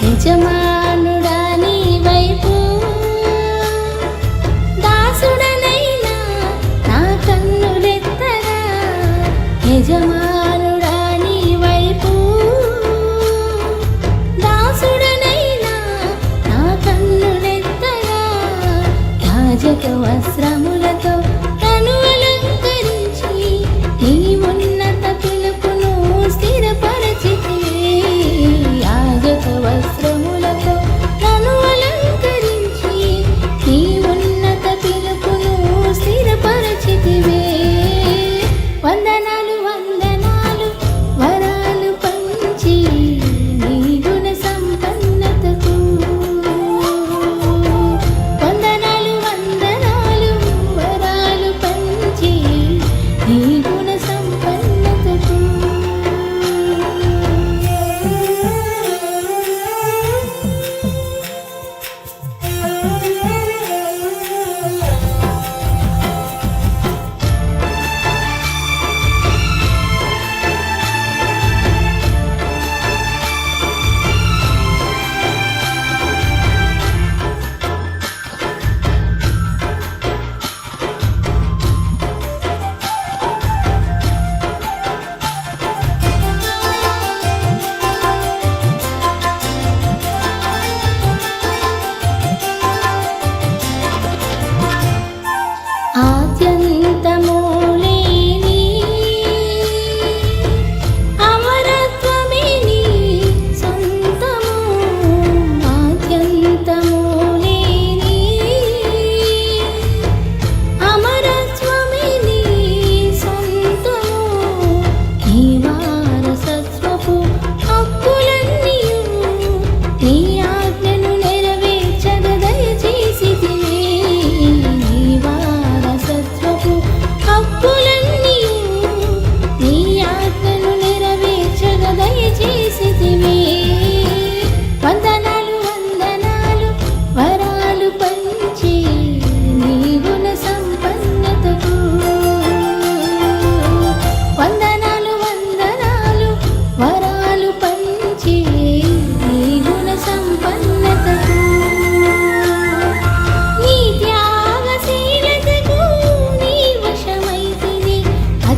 యజమానుడా నీ వైపు. దాసుడనైనా నా కన్నులెత్తగా యజమానుడా నీ వైపు. దాసుడనైనా నా కన్నులెత్తగా యాజక వస్త్రం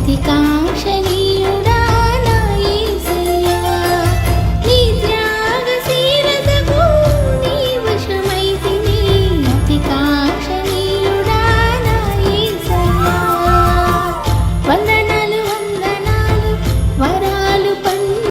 práctica